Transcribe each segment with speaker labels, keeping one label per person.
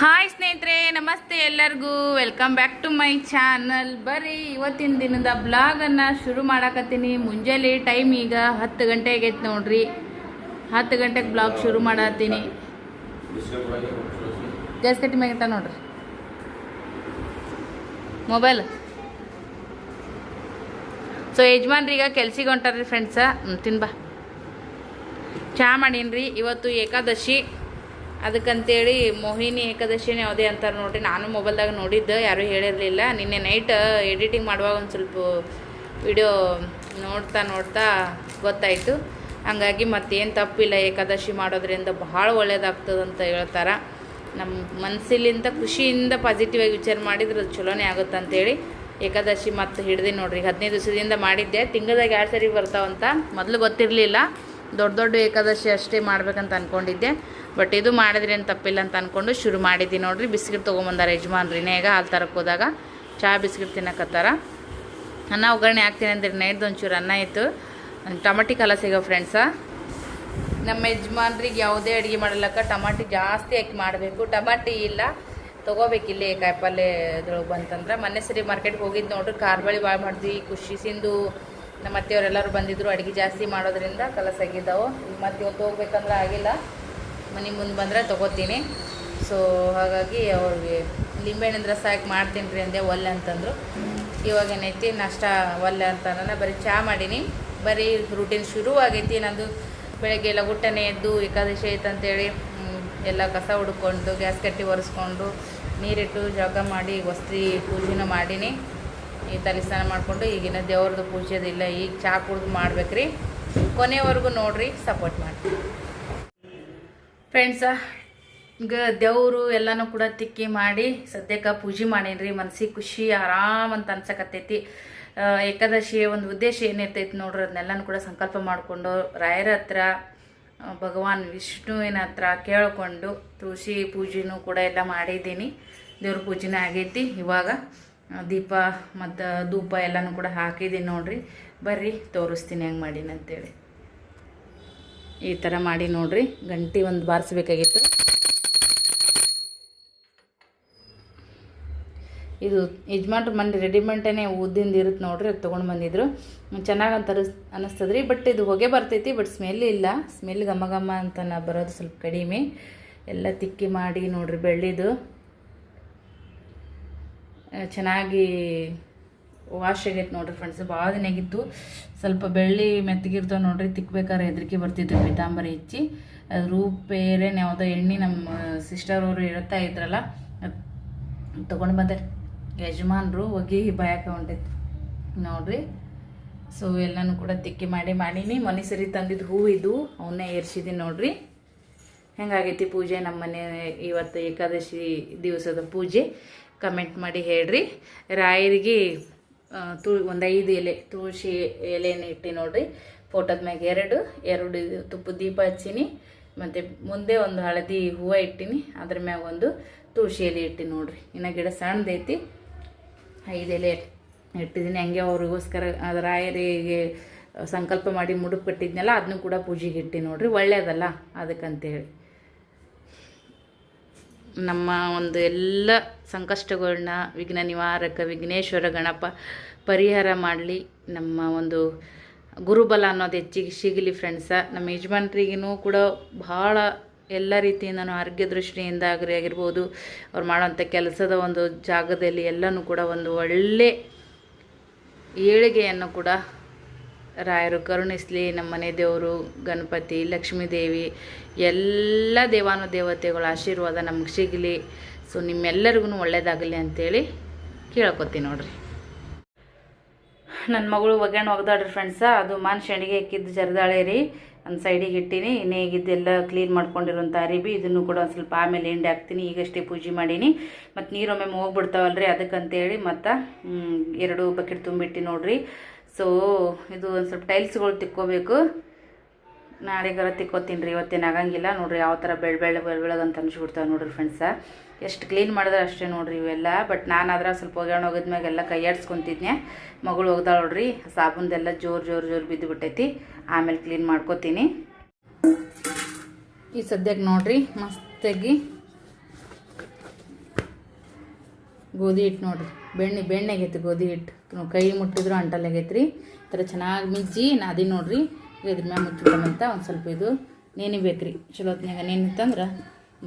Speaker 1: Hi ಸ್ನೇಹಿತರೆ. ನಮಸ್ತೆ ಎಲ್ಲರಿಗೂ. Welcome back to my channel ಬರ್ರಿ, ಇವತ್ತಿನ ದಿನದ ಬ್ಲಾಗನ್ನು ಶುರು ಮಾಡಾಕತ್ತೀನಿ. ಮುಂಜಾನೆ ಟೈಮ್ ಈಗ ಹತ್ತು ಗಂಟೆ ಆಗೈತೆ ನೋಡ್ರಿ. ಹತ್ತು ಗಂಟೆಗೆ ಬ್ಲಾಗ್ ಶುರು ಮಾಡತ್ತೀನಿ. ಜಾಸ್ತಿ ಕಟ್ಟಿ ಮ್ಯಾಗಿಂತ ನೋಡ್ರಿ. ಮೊಬೈಲ್ ಸೊ ಯಜಮಾನ್ರೀಗ ಕೆಲ್ಸಿಗೆ ಹೊಂಟಾರ್ರಿ ಫ್ರೆಂಡ್ಸ ತಿನ್ಬಾ. ಚಹಾ ಮಾಡೀನಿ ರೀ ಇವತ್ತು ಏಕಾದಶಿ. ಅದಕ್ಕಂತೇಳಿ ಮೋಹಿನಿ ಏಕಾದಶಿನೇ ಯಾವುದೇ ಅಂತಾರೆ ನೋಡಿರಿ. ನಾನು ಮೊಬೈಲ್ದಾಗ ನೋಡಿದ್ದೆ, ಯಾರೂ ಹೇಳಿರಲಿಲ್ಲ. ನಿನ್ನೆ ನೈಟ್ ಎಡಿಟಿಂಗ್ ಮಾಡುವಾಗ ಒಂದು ಸ್ವಲ್ಪ ವಿಡಿಯೋ ನೋಡ್ತಾ ನೋಡ್ತಾ ಗೊತ್ತಾಯಿತು. ಹಂಗಾಗಿ ಮತ್ತೇನು ತಪ್ಪಿಲ್ಲ, ಏಕಾದಶಿ ಮಾಡೋದ್ರಿಂದ ಭಾಳ ಒಳ್ಳೇದಾಗ್ತದಂತ ಹೇಳ್ತಾರೆ. ನಮ್ಮ ಮನಸ್ಸಿಲಿಂದ ಖುಷಿಯಿಂದ ಪಾಸಿಟಿವ್ ಆಗಿ ವಿಚಾರ ಮಾಡಿದ್ರೆ ಅದು ಚಲೋನೇ ಆಗುತ್ತೆ ಅಂತೇಳಿ ಏಕಾದಶಿ ಮತ್ತು ಹಿಡ್ದು ನೋಡಿರಿ. ಹದಿನೈದು ದಿವಸದಿಂದ ಮಾಡಿದ್ದೆ. ತಿಂಗಳದಾಗ ಎರಡು ಸರಿ ಬರ್ತಾವಂತ ಮೊದಲು ಗೊತ್ತಿರಲಿಲ್ಲ. ದೊಡ್ಡ ದೊಡ್ಡ ಏಕಾದಶಿ ಅಷ್ಟೇ ಮಾಡ್ಬೇಕಂತ ಅಂದ್ಕೊಂಡಿದ್ದೆ ಬಟ್ ಇದು ಮಾಡಿದ್ರೆ ಏನು ತಪ್ಪಿಲ್ಲ ಅಂತ ಅಂದ್ಕೊಂಡು ಶುರು ಮಾಡಿದ್ದೀನಿ ನೋಡಿರಿ. ಬಿಸ್ಕಿಟ್ ತೊಗೊಂಬಂದಾರ ಯಜಮಾನ್ರಿ. ನೇಗ ಹಾಲು ತರಕ್ಕೆ ಹೋದಾಗ ಚಹಾ ಬಿಸ್ಕಿಟ್ ತಿನ್ನಕತ್ತಾರ ಅನ್ನ ಒಗ್ಗರಣೆ ಹಾಕ್ತೀನಿ ಅಂದ್ರೆ ನೈಟ್ದು ಒಂಚೂರು ಅನ್ನ ಇತ್ತು. ಟಮಾಟಿ ಕಲ ಸಿಗೋ ಫ್ರೆಂಡ್ಸ ನಮ್ಮ ಯಜಮಾನ್ರಿಗೆ ಯಾವುದೇ ಅಡುಗೆ ಮಾಡಲಕ್ಕ ಟಮಾಟಿ ಜಾಸ್ತಿ ಹಾಕಿ ಮಾಡಬೇಕು. ಟಮಾಟಿ ಇಲ್ಲ. ತೊಗೋಬೇಕಿಲ್ಲಿ ಕಾಯಿಪಲ್ಲೆ ಇದ್ರೊಳಗೆ ಬಂತಂದ್ರೆ. ಮೊನ್ನೆ ಸರಿ ಮಾರ್ಕೆಟ್ಗೆ ಹೋಗಿದ್ದು ನೋಡ್ರಿ. ಕಾರ್ಬಳಿ ಭಾಳ ಮಾಡಿದ್ವಿ. ಖುಷಿ ಸಿಂಧು ನಮ್ಮ ಅತ್ತೆಯವರೆಲ್ಲರೂ ಬಂದಿದ್ದರು ಅಡುಗೆ ಜಾಸ್ತಿ ಮಾಡೋದ್ರಿಂದ ಕಲಸಾಗಿದ್ದಾವೆ ಮತ್ತೆ ಇವತ್ತು ಹೋಗ್ಬೇಕಂದ್ರೆ ಆಗಿಲ್ಲ. ಮನೆ ಮುಂದೆ ಬಂದರೆ ತೊಗೋತೀನಿ. ಸೊ ಹಾಗಾಗಿ ಅವ್ರಿಗೆ ಲಿಂಬೆಹಣ್ಣಿನ ರಸ ಹಾಕಿ ಮಾಡ್ತೀನಿ ರೀ ಅಂದೆ ಒಲ್ಲೆ ಅಂತಂದರು. ಇವಾಗ ಏನೈತಿ ನಷ್ಟ ಒಲ್ಲೆ ಅಂತ ಬರೀ ಚಹಾ ಮಾಡೀನಿ. ಬರೀ ರೂಟೀನ್ ಶುರು ಆಗೈತಿ, ನಂದು ಬೆಳಗ್ಗೆ ಲಗುಟ್ಟನೆ ಎದ್ದು ಏಕಾದಶಿ ಐತೆ ಅಂತೇಳಿ ಎಲ್ಲ ಕಸ ಹುಡ್ಕೊಂಡು ಗ್ಯಾಸ್ ಕಟ್ಟಿ ಒರೆಸ್ಕೊಂಡು, ನೀರಿಟ್ಟು ಜಳಕ ಮಾಡಿ ವಸ್ತ್ರಿ ಪೂಜೆನ ಮಾಡೀನಿ. ಈ ತಲೆ ಸ್ನಾನ ಮಾಡಿಕೊಂಡು ಈಗಿನ ದೇವ್ರದ್ದು ಪೂಜೆದಿಲ್ಲ ಈಗ ಚಹಾ ಕುಡ್ದು ಮಾಡ್ಬೇಕ್ರಿ. ಕೊನೆವರೆಗೂ ನೋಡಿರಿ ಸಪೋರ್ಟ್ ಮಾಡಿ ಫ್ರೆಂಡ್ಸ ಈಗ ದೇವರು ಎಲ್ಲನೂ ಕೂಡ ತಿಕ್ಕಿ ಮಾಡಿ ಸದ್ಯಕ್ಕೆ ಪೂಜೆ ಮಾಡೀನಿ ಮನ್ಸಿಗೆ ಖುಷಿ, ಆರಾಮ್ ಅಂತ ಅನ್ಸಕತ್ತೈತಿ. ಏಕಾದಶಿಯ ಒಂದು ಉದ್ದೇಶ ಏನಿರ್ತೈತಿ ನೋಡ್ರಿ ಅದನ್ನೆಲ್ಲನೂ ಕೂಡ ಸಂಕಲ್ಪ ಮಾಡಿಕೊಂಡು ರಾಯರ ಹತ್ರ ಭಗವಾನ್ ವಿಷ್ಣುವಿನ ಹತ್ರ ಕೇಳಿಕೊಂಡು ತುಳಸಿ ಪೂಜೆನೂ ಕೂಡ ಎಲ್ಲ ಮಾಡಿದ್ದೀನಿ. ದೇವ್ರ ಪೂಜೆನೇ ಆಗೈತಿ. ಇವಾಗ ದೀಪ ಮತ್ತು ಧೂಪ ಎಲ್ಲನೂ ಕೂಡ ಹಾಕಿದ್ದೀನಿ ನೋಡ್ರಿ. ಬರ್ರಿ, ತೋರಿಸ್ತೀನಿ ಹೆಂಗೆ ಮಾಡೀನಿ ಅಂತೇಳಿ. ಈ ಥರ ಮಾಡಿ ನೋಡ್ರಿ. ಗಂಟಿ ಒಂದು ಬಾರಿಸ್ಬೇಕಾಗಿತ್ತು. ಇದು ಯಜಮಾನ್ರು ಮನೆ ರೆಡಿಮೆಂಟೇನೆ ಉದ್ದಿಂದ ಇರುತ್ತೆ ನೋಡ್ರಿ, ಅದು ತೊಗೊಂಡು ಬಂದಿದ್ರು. ಚೆನ್ನಾಗಿ ಅಂತ ಅನಿಸ್ತದೆ ರೀ ಬಟ್ ಇದು ಹೊಗೆ ಬರ್ತೈತಿ ಬಟ್ ಸ್ಮೆಲ್ ಇಲ್ಲ. ಸ್ಮೆಲ್ ಘಮ ಘಮ ಅಂತ ನಾ ಬರೋದು ಸ್ವಲ್ಪ ಕಡಿಮೆ. ಎಲ್ಲ ತಿಕ್ಕಿ ಮಾಡಿ ನೋಡ್ರಿ ಬೆಳ್ಳಿದು. ಚೆನ್ನಾಗಿ ವಾಶ್ ಆಗೈತೆ ನೋಡ್ರಿ ಫ್ರೆಂಡ್ಸ್ ಭಾಳ ದಿನ ಆಗಿತ್ತು. ಸ್ವಲ್ಪ ಬೆಳ್ಳಿ ಮೆತ್ತಗಿರ್ತಾವೆ ನೋಡ್ರಿ ತಿಕ್ಬೇಕಾದ್ರೆ ಹೆದರಿಕೆ ಬರ್ತಿತ್ತು ಪೀತಾಂಬರಿ ಹೆಚ್ಚಿ. ಅದು ರೂಪೇರೆ ಬೇರೆನೇ ಯಾವುದೋ ಎಣ್ಣೆ ನಮ್ಮ ಸಿಸ್ಟರ್ ಅವರು ಹೇಳ್ತಾ ಇದ್ರಲ್ಲ ತೊಗೊಂಡು ಬಂದೆ. ಯಜಮಾನ್ರು ಹೋಗಿ ಬಾಯಕ್ಕೆ ಹೊಂಟೈತಿ ನೋಡ್ರಿ. ಸೊ ಎಲ್ಲನೂ ಕೂಡ ತಿಕ್ಕಿ ಮಾಡಿ ಮಾಡೀನಿ. ಮನೆ ಸರಿ ತಂದಿದ್ದು ಹೂ ಇದು, ಅವನ್ನೇ ಏರ್ಸಿದ್ದೀನಿ ನೋಡ್ರಿ. ಹೆಂಗಾಗೈತಿ ಪೂಜೆ? ನಮ್ಮ ಮನೆ ಇವತ್ತು ಏಕಾದಶಿ ದಿವಸದ ಪೂಜೆ. ಕಮೆಂಟ್ ಮಾಡಿ ಹೇಳ್ರಿ. ರಾಯರಿಗೆ ತು, ಒಂದು ಐದು ಎಲೆ, ತುಳಸಿ ಎಲೆನ ಇಟ್ಟು ನೋಡ್ರಿ. ಫೋಟೋದ ಮ್ಯಾಗ ಎರಡು ಎರಡು ತುಪ್ಪ ದೀಪ ಹಚ್ಚಿನಿ. ಮತ್ತು ಮುಂದೆ ಒಂದು ಹಳದಿ ಹೂವು ಇಟ್ಟಿನಿ. ಅದ್ರ ಮ್ಯಾಗ ಒಂದು ತುಳಸಿ ಎಲೆ ಇಟ್ಟು ನೋಡ್ರಿ. ಇನ್ನು ಗಿಡ ಸಣ್ಣದೈತಿ ಐದು ಎಲೆ ಇಟ್ಟಿದ್ದೀನಿ ಹಂಗೆ ಅವ್ರಿಗೋಸ್ಕರ ರಾಯರಿಗೆ ಸಂಕಲ್ಪ ಮಾಡಿ ಮುಡುಪು ಕಟ್ಟಿದ್ನಲ್ಲ ಅದನ್ನು ಕೂಡ ಪೂಜೆಗೆ ಇಟ್ಟು ನೋಡ್ರಿ. ಒಳ್ಳೇದಲ್ಲ ಅದಕ್ಕಂತೇಳಿ. ನಮ್ಮ ಒಂದು ಎಲ್ಲ ಸಂಕಷ್ಟಗಳನ್ನ ವಿಘ್ನ ನಿವಾರಕ ವಿಘ್ನೇಶ್ವರ ಗಣಪ ಪರಿಹಾರ ಮಾಡಲಿ ನಮ್ಮ ಒಂದು ಗುರುಬಲ ಅನ್ನೋದು ಹೆಚ್ಚಿಗೆ ಸಿಗಲಿ ಫ್ರೆಂಡ್ಸ ನಮ್ಮ ಯಜಮಾನ್ರಿಗೂ ಕೂಡ ಭಾಳ ಎಲ್ಲ ರೀತಿಯಿಂದನೂ ಆರೋಗ್ಯ ದೃಷ್ಟಿಯಿಂದ ಆಗ್ರಿ ಆಗಿರ್ಬೋದು. ಅವ್ರು ಮಾಡೋಂಥ ಕೆಲಸದ ಒಂದು ಜಾಗದಲ್ಲಿ ಎಲ್ಲನೂ ಕೂಡ ಒಂದು ಒಳ್ಳೆ ಏಳಿಗೆಯನ್ನು ಕೂಡ ರಾಯರು ಕರುಣಿಸಲಿ ನಮ್ಮ ಮನೆ ದೇವರು, ಗಣಪತಿ, ಲಕ್ಷ್ಮೀದೇವಿ, ಎಲ್ಲ ದೇವಾನು ದೇವತೆಗಳ ಆಶೀರ್ವಾದ ನಮಗೆ ಸಿಗಲಿ. ಸೊ ನಿಮ್ಮೆಲ್ಲರಿಗೂ ಒಳ್ಳೆಯದಾಗಲಿ ಅಂತೇಳಿ ಕೇಳ್ಕೊತೀನಿ ನೋಡ್ರಿ. ನನ್ನ ಮಗಳು ಒಗ್ಗರಣೆ ಒಗ್ದಾಡ್ರಿ ಫ್ರೆಂಡ್ಸ ಅದು ಮಾನ್ ಶೆಣಿಗೆ ಹಾಕಿದ್ದು ಜರದಾಳೆ ರೀ. ಒಂದು ಸೈಡಿಗೆ ಇಟ್ಟೀನಿ. ಇನ್ನೇ ಈಗಿದ್ದೆಲ್ಲ ಕ್ಲೀನ್ ಮಾಡ್ಕೊಂಡಿರೋಂಥ ಅರಿಬಿ, ಇದನ್ನು ಕೂಡ ಒಂದು ಸ್ವಲ್ಪ ಆಮೇಲೆ ಹಿಂಡಿ ಹಾಕ್ತೀನಿ. ಈಗಷ್ಟೇ ಪೂಜೆ ಮಾಡೀನಿ. ಮತ್ತು ನೀರೊಮ್ಮೆ ಹೋಗ್ಬಿಡ್ತಾವಲ್ರಿ ಅದಕ್ಕಂತೇಳಿ ಮತ್ತು ಎರಡು ಬಕೆಟ್ ತುಂಬಿಟ್ಟು ನೋಡ್ರಿ. ಸೊ ಇದು ಒಂದು ಸ್ವಲ್ಪ ಟೈಲ್ಸ್ಗಳು ತಿಕ್ಕೋಬೇಕು. ನಾಳೆಗಾರ ತಿಕ್ಕೋತೀನಿ ರೀ, ಇವತ್ತೇನು ಆಗಂಗಿಲ್ಲ. ನೋಡ್ರಿ ಯಾವ ಥರ ಬೆಳ್ ಬೆಳ್ ಬೆಳ್ ಬೆಳಗಂತ ಅನ್ಸ್ಬಿಡ್ತಾವೆ ನೋಡ್ರಿ ಫ್ರೆಂಡ್ಸ ಎಷ್ಟು ಕ್ಲೀನ್ ಮಾಡಿದ್ರೆ ಅಷ್ಟೇ ನೋಡ್ರಿ ಇವೆಲ್ಲ. ಬಟ್ ನಾನು ಆದ್ರೆ ಸ್ವಲ್ಪ ಒಗ್ಯಾಣ ಕೈ ಆಡ್ಸ್ಕೊತಿದ್ನೆ ಮಗಳು ಹೋಗ್ದಾಳ ನೋಡ್ರಿ, ಸಾಬೂನ್ದೆಲ್ಲ ಜೋರು ಜೋರು ಜೋರು ಬಿದ್ದು ಬಿಟ್ಟೈತಿ ಆಮೇಲೆ ಕ್ಲೀನ್ ಮಾಡ್ಕೋತೀನಿ. ಈ ಸದ್ಯಕ್ಕೆ ನೋಡ್ರಿ, ಮಸ್ತಾಗಿ ಗೋಧಿ ಹಿಟ್ಟು ನೋಡ್ರಿ. ಬೆಣ್ಣೆ ಬೆಣ್ಣೆ ಆಗೈತಿ ಗೋಧಿ ಹಿಟ್ಟು. ಕೈ ಮುಟ್ಟಿದ್ರು ಅಂಟಲ್ಲಾಗೈತೆ ರೀ ಈ ಥರ ಚೆನ್ನಾಗಿ ಮಿಜ್ಜಿ ನಾದಿ ನೋಡ್ರಿ. ಇದ್ರ ಮ್ಯಾಗ ಮುಚ್ಚಿಬಿಡಮಂತ ಒಂದು ಸ್ವಲ್ಪ ಇದು ನೆನಿಬೇಕು ರೀ ಚಲೋತ್ನಾಗ ನೆನಿತ್ತಂದ್ರೆ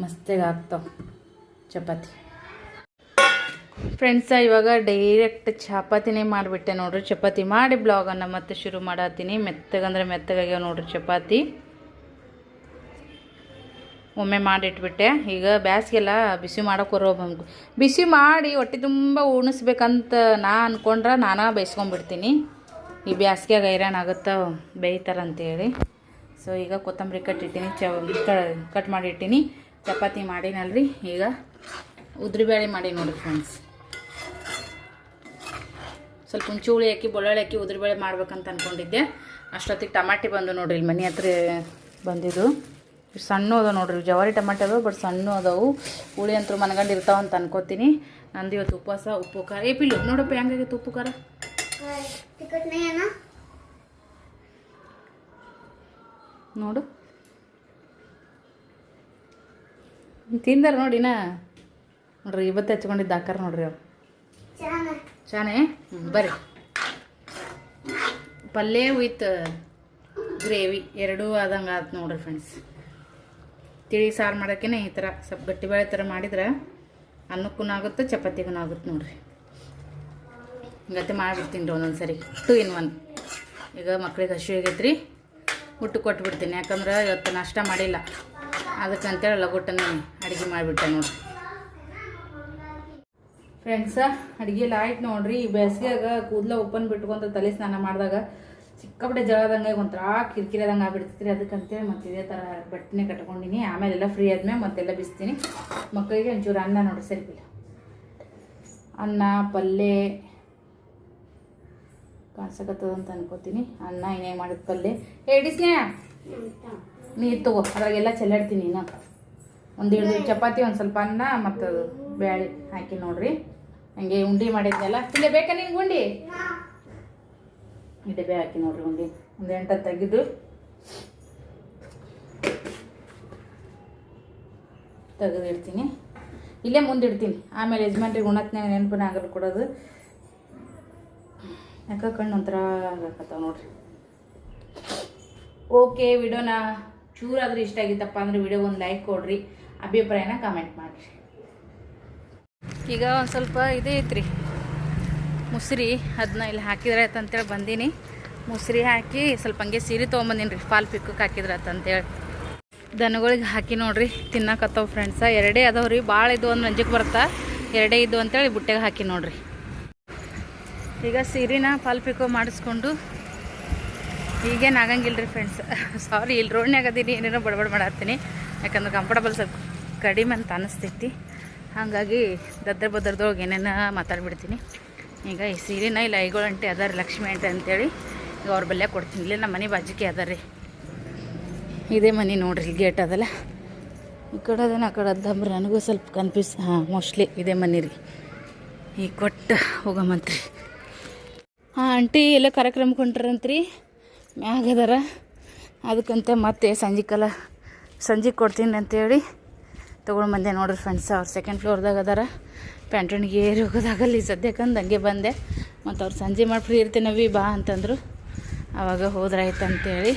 Speaker 1: ಮಸ್ತಾಗಿ ಆಗ್ತಾವೆ ಚಪಾತಿ. ಫ್ರೆಂಡ್ಸ ಇವಾಗ ಡೈರೆಕ್ಟ್ ಚಪಾತಿನೇ ಮಾಡಿಬಿಟ್ಟೆ ನೋಡ್ರಿ. ಚಪಾತಿ ಮಾಡಿ ಬ್ಲಾಗನ್ನು ಮತ್ತೆ ಶುರು ಮಾಡತ್ತೀನಿ. ಮೆತ್ತಗಂದ್ರೆ ಮೆತ್ತಗಾಗ್ಯಾವ ನೋಡ್ರಿ ಚಪಾತಿ. ಒಮ್ಮೆ ಮಾಡಿಟ್ಬಿಟ್ಟೆ. ಈಗ ಬ್ಯಾಸಿಗೆಲ್ಲ ಬಿಸಿ ಮಾಡೋಕೆ ಬರೋ ಬಂದು ಬಿಸಿ ಮಾಡಿ ಹೊಟ್ಟೆ ತುಂಬ ಉಣಿಸ್ಬೇಕಂತ ನಾ ಅಂದ್ಕೊಂಡ್ರೆ ನಾನಾ ಬೇಯಿಸ್ಕೊಂಬಿಡ್ತೀನಿ. ಈ ಬ್ಯಾಸಿಗೆಗೆ ಐರನ್ ಆಗುತ್ತಾ ಬೇಯ್ತಾರಂತೇಳಿ. ಸೊ ಈಗ ಕೊತ್ತಂಬರಿ ಕಟ್ಟಿಟ್ಟಿನಿ ಚ ಕಟ್ ಮಾಡಿಟ್ಟಿನಿ. ಚಪಾತಿ ಮಾಡಿನಲ್ರಿ. ಈಗ ಉದ್ರಿಬೇಳೆ ಮಾಡಿ ನೋಡಿ ಫ್ರೆಂಡ್ಸ್ ಸ್ವಲ್ಪ ಹುಂಚುಳಿ ಹಾಕಿ, ಬೆಳ್ಳುಳ್ಳಿ ಹಾಕಿ ಉದ್ರಿಬೇಳೆ ಮಾಡ್ಬೇಕಂತ ಅಂದ್ಕೊಂಡಿದ್ದೆ ಅಷ್ಟೊತ್ತಿಗೆ ಟಮಾಟಿ ಬಂದು ನೋಡ್ರಿ ಇಲ್ಲಿ ಮನೆ ಹತ್ರ ಬಂದಿದ್ದು. ಸಣ್ಣ ಅದಾವೆ ನೋಡ್ರಿ ಜವಾರಿ ಟಮಾಟೆ ಅದಾವೆ ಬಟ್ ಸಣ್ಣ ಅದಾವು. ಹುಳಿ ಅಂತೂ ಮನ್ಗಂಡು ಇರ್ತಾವ ಅಂತ ಅನ್ಕೋತೀನಿ. ನಂದು ಇವತ್ತು ಉಪವಾಸ ಉಪ್ಪು ಖಾರ. ಏ ಪಿಲ್ಲು ನೋಡಪ್ಪ ಹೆಂಗಾಗೈತೆ ಉಪ್ಪು ಖಾರ? ನೋಡು. ತಿಂದಾರ ನೋಡಿನ ನೋಡ್ರಿ ಇವತ್ತು ಹಚ್ಕೊಂಡಿದ್ದು ಹಾಕಾರ ನೋಡ್ರಿ ಅವ್ರು. ಚಾನೆ. ಬರ್ರಿ. ಪಲ್ಯ ವಿತ್ ಗ್ರೇವಿ ಎರಡೂ ಆದಂಗೆ ಆತು ನೋಡ್ರಿ ಫ್ರೆಂಡ್ಸ್ ತಿಳಿ ಸಾರು ಮಾಡೋಕ್ಕೇ ಈ ಥರ ಸ್ವಲ್ಪ ಗಟ್ಟಿ ಬೇಳೆ ಥರ ಮಾಡಿದ್ರೆ ಅನ್ನಕ್ಕೂ ಆಗುತ್ತೆ ಚಪಾತಿಗೂ ಆಗುತ್ತೆ ನೋಡಿರಿ. ಹಿಂಗತ್ತೆ ಮಾಡಿಬಿಡ್ತೀನಿ ರೀ ಒಂದೊಂದು ಸರಿ ಟು ಇನ್ ಒನ್ ಈಗ ಮಕ್ಳಿಗೆ ಹಸಿ ರೀ ಊಟ ಕೊಟ್ಬಿಡ್ತೀನಿ. ಯಾಕಂದ್ರೆ ಇವತ್ತು ನಾಷ್ಟ ಮಾಡಿಲ್ಲ. ಅದಕ್ಕಂತೇಳಿ ಲಗುಟ್ಟನೆ ಅಡುಗೆ ಮಾಡಿಬಿಟ್ಟೆ ನೋಡಿರಿ. ಫ್ರೆಂಡ್ಸ ಅಡುಗೆ ಎಲ್ಲ ಆಯ್ತು ನೋಡ್ರಿ. ಈ ಕೂದಲ ಓಪನ್ ಬಿಟ್ಕೊಂತ ತಲೆ ಸ್ನಾನ ಮಾಡಿದಾಗ ಸಿಕ್ಕಾಪಟ್ಟೆ ಜಗದಂಗೆ ಒಂಥರ ಕಿರಿಕಿರಿದಂಗೆ ಆಗ್ಬಿಡ್ತೈತ್ರಿ. ಅದಕ್ಕಂತೇಳಿ ಮತ್ತೆ ಇದೇ ಥರ ಬಟ್ಟೆನೇ ಕಟ್ಕೊಂಡಿನಿ. ಆಮೇಲೆ ಎಲ್ಲ ಫ್ರೀ ಆದಮೇಲೆ ಮತ್ತೆಲ್ಲ ಬಿಸ್ತೀನಿ. ಮಕ್ಕಳಿಗೆ ಒಂಚೂರು ಅನ್ನ ನೋಡಿ ಸರಿಪಿಲ್ಲ ಅನ್ನ ಪಲ್ಯ ಕಾಣಿಸಕತ್ತದಂತ ಅನ್ಕೋತೀನಿ. ಅನ್ನ ಏನೇ ಮಾಡಿದ ಪಲ್ಯ ಹೇಳಿಸ್ನೇ ನೀರು ತಗೋ, ಅದ್ರಾಗೆಲ್ಲ ಚೆಲ್ಲಾಡ್ತೀನಿ ನಾ ಒಂದು ಎರಡು ಚಪಾತಿ, ಒಂದು ಸ್ವಲ್ಪ ಅನ್ನ ಮತ್ತು ಬ್ಯಾಳೆ ಹಾಕಿ ನೋಡ್ರಿ. ಹಂಗೆ ಉಂಡೆ ಮಾಡಿದ್ನಲ್ಲ. ಇಲ್ಲೇ ಬೇಕಾ ನಿಂಗೆ ಉಂಡಿ? ಈ ಡಬ್ಬೆ ಹಾಕಿ ನೋಡ್ರಿ ಉಂಡಿ ಒಂದು ಎಂಟ ತೆಗೆದು. ತೆಗೆದಿಡ್ತೀನಿ. ಇಲ್ಲೇ ಮುಂದಿಡ್ತೀನಿ. ಆಮೇಲೆ ಯಜಮಾನ್ರಿಗೆ ಉಣತ್ನಾಗ ನೆನಪಿನ ಆಗಲು ಕೊಡೋದು. ಯಾಕ ಕಣ್ಣು ಒಂಥರ ಆಗಕತ್ತಾವ ನೋಡ್ರಿ. ಓಕೆ, ವಿಡಿಯೋನ ಚೂರಾದ್ರೂ ಇಷ್ಟ ಆಗಿತ್ತಪ್ಪ ಅಂದ್ರೆ ವಿಡಿಯೋ ಒಂದು ಲೈಕ್ ಕೊಡ್ರಿ. ಅಭಿಪ್ರಾಯನ ಕಮೆಂಟ್ ಮಾಡಿರಿ. ಈಗ ಒಂದು ಸ್ವಲ್ಪ ಇದೇ ಐತ್ರಿ. ಮುಸ್ರಿ ಅದನ್ನ ಇಲ್ಲಿ ಹಾಕಿದ್ರೆ ಅಂತೇಳಿ ಬಂದೀನಿ. ಮುಸ್ರಿ ಹಾಕಿ ಸ್ವಲ್ಪ ಹಂಗೆ ಸೀರೆ ತೊಗೊಂಬಂದೀನಿ ರೀ ಫಾಲ್ ಪಿಕ್ಕಕ್ಕೆ ಹಾಕಿದ್ರೆ ಅಂತೇಳಿ. ದನಗಳಿಗೆ ಹಾಕಿ ನೋಡ್ರಿ ತಿನ್ನಕತ್ತವ ಫ್ರೆಂಡ್ಸ ಎರಡೇ ಅದಾವ ರೀ ಭಾಳ ಇದು ಒಂದು ನಂಜಕ್ಕೆ ಬರ್ತಾ ಎರಡೇ ಇದ್ದು ಅಂತೇಳಿ ಬುಟ್ಟೆಗೆ ಹಾಕಿ ನೋಡ್ರಿ. ಈಗ ಸೀರೆನ ಫಾಲ್ ಪಿಕೋ ಮಾಡಿಸ್ಕೊಂಡು ಈಗೇನು ಆಗಂಗಿಲ್ಲ ಫ್ರೆಂಡ್ಸ್ ಸಾರಿ ಇಲ್ಲಿ ರೋಡ್ನ್ಯಾಗ ಅದೀನಿ, ಏನೇನೋ ಬಡಬಡ ಮಾಡತ್ತೀನಿ. ಯಾಕಂದ್ರೆ ಕಂಫರ್ಟಬಲ್ ಸ್ವಲ್ಪ ಕಡಿಮೆ ಅಂತ ಅನ್ನಿಸ್ತೈತಿ ಹಾಗಾಗಿ ದದ್ರ ಬದ್ರದೊಳಗೆ ಏನೇನೋ ಮಾತಾಡ್ಬಿಡ್ತೀನಿ. ಈಗ ಈ ಸೀರೆನ ಇಲ್ಲ ಐಗೋಳ ಅಂಟಿ ಅದಾರ ಲಕ್ಷ್ಮಿ ಅಂಟಿ ಅಂತೇಳಿ ಈಗ ಅವ್ರ ಬಲ್ಲೆ ಕೊಡ್ತೀನಿ. ಇಲ್ಲೇ ನಮ್ಮ ಮನೆ ಬಾಜಿಕೆ ಅದ ರೀ ಇದೇ ಮನೆ ನೋಡ್ರಿ ಗೇಟ್ ಅದಲ್ಲ. ಈ ಕಡೆ ಅದನ್ನ ಆ ಕಡೆ ಅದಂಬ್ರೆ ನನಗೂ ಸ್ವಲ್ಪ ಕನ್ಫ್ಯೂಸ್ ಹಾಂ ಮೋಸ್ಟ್ಲಿ ಇದೇ ಮನೆ ರೀ. ಈಗ ಕೊಟ್ಟು ಹೋಗಮಂತ್ರಿ ಹಾಂ, ಆಂಟಿ ಎಲ್ಲ ಕಾರ್ಯಕ್ರಮ ಕೊಂಡ್ರಂತ್ರಿ. ಮ್ಯಾಗ ಅದಾರ. ಅದಕ್ಕಂತೆ ಮತ್ತೆ ಸಂಜೆ ಕೊಡ್ತೀನಿ ಅಂತೇಳಿ ತೊಗೊಂಡು ಬಂದೆ ನೋಡ್ರಿ ಫ್ರೆಂಡ್ಸ್ ಅವ್ರು ಸೆಕೆಂಡ್ ಫ್ಲೋರ್ದಾಗ ಅದಾರ. ಪ್ಯಾಂಟಣಿಗೆ ಏರಿ ಹೋಗೋದಾಗಲ್ಲ ಸದ್ಯಕ್ಕಂದು ಹಂಗೆ ಬಂದೆ. ಮತ್ತು ಅವ್ರು ಸಂಜೆ ಮಾಡಿ ಫ್ರೀ ಇರ್ತೀನವಿ ಬಾ ಅಂತಂದರು. ಆವಾಗ ಹೋದ್ರಾಯ್ತು ಅಂತೇಳಿ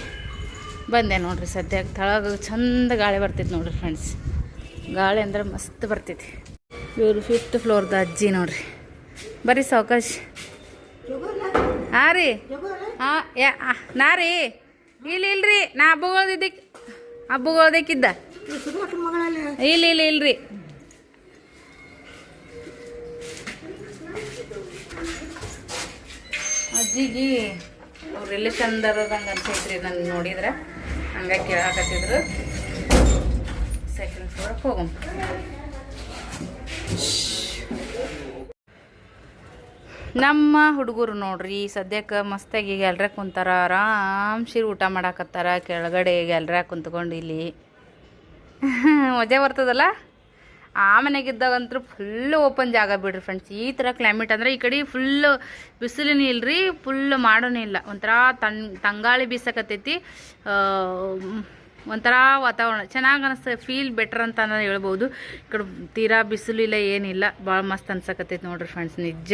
Speaker 1: ಬಂದೆ ನೋಡಿರಿ ಸದ್ಯಕ್ಕೆ ತಳಗ ಚಂದ ಗಾಳಿ ಬರ್ತೈತೆ ನೋಡಿರಿ ಫ್ರೆಂಡ್ಸ್ ಗಾಳಿ ಅಂದ್ರೆ ಮಸ್ತ್ ಬರ್ತೈತಿ. ಇವರು ಫಿಫ್ತ್ ಫ್ಲೋರ್ದ ಅಜ್ಜಿ ನೋಡಿರಿ. ಬರೀ ಸಾವಕಾಶ. ಹಾಂ ರೀ. ಹಾಂ, ಯಾ ನಾ ರೀ. ಇಲ್ಲ ಇಲ್ರಿ ನಾ ಹಬ್ಬಗಳ್ದಿದ್ದಕ್ಕೆ ಹಬ್ಬಗಳ್ದಕ್ಕಿದ್ದ. ಇಲ್ಲ ಇಲ್ಲ ಇಲ್ರಿ. ಅಜ್ಜಿಗೆ ಅವ್ರ ರಿಲೇಷನ್ದವ್ರಂಗೆ ಅನ್ಸೈತ್ರಿ ನಾನು ನೋಡಿದ್ರೆ. ಹಂಗೆ ಕೇಳಾಕತ್ತಿದ್ರು. ಸೆಕೆಂಡ್ ಫ್ಲೋರ್ ಹೋಗಮ್ ನಮ್ಮ ಹುಡುಗರು ನೋಡ್ರಿ, ಸದ್ಯಕ್ಕೆ ಮಸ್ತಾಗಿ ಗ್ಯಾಲ್ರ ಕುಂತಾರ ಕುಂತಾರ ಆರಾಮ್ಸಿ ಊಟ ಮಾಡಾಕತ್ತಾರ, ಕೆಳಗಡೆ ಗ್ಯಾಲ್ರ ಕುಂತ್ಕೊಂಡು ಇಲ್ಲಿ. ಮಜಾ ಬರ್ತದಲ್ಲ? ಆ ಮನೆಗಿದ್ದಾಗಂತೂ ಫುಲ್ ಓಪನ್ ಜಾಗ ಬಿಡ್ರಿ ಫ್ರೆಂಡ್ಸ್ ಈ ಥರ ಕ್ಲೈಮೇಟ್ ಅಂದ್ರೆ ಈ ಕಡೆ ಫುಲ್ ಬಿಸಿಲಿನ ಇಲ್ರಿ ಫುಲ್ ಮಾಡೋನೇ ಇಲ್ಲ. ಒಂಥರ ತಣ್ ತಂಗಾಳಿ ಬೀಸಕತ್ತೈತಿ. ಒಂಥರ ವಾತಾವರಣ. ಚೆನ್ನಾಗಿ ಅನಿಸ್ತದೆ ಫೀಲ್ ಬೆಟರ್ ಅಂತ ನಾನು ಹೇಳ್ಬೋದು. ಈ ಕಡೆ ತೀರಾ ಬಿಸಿಲು ಇಲ್ಲ ಏನಿಲ್ಲ. ಭಾಳ ಮಸ್ತ್ ಅನ್ಸಕತ್ತೈತಿ ನೋಡ್ರಿ ಫ್ರೆಂಡ್ಸ್ ನಿಜ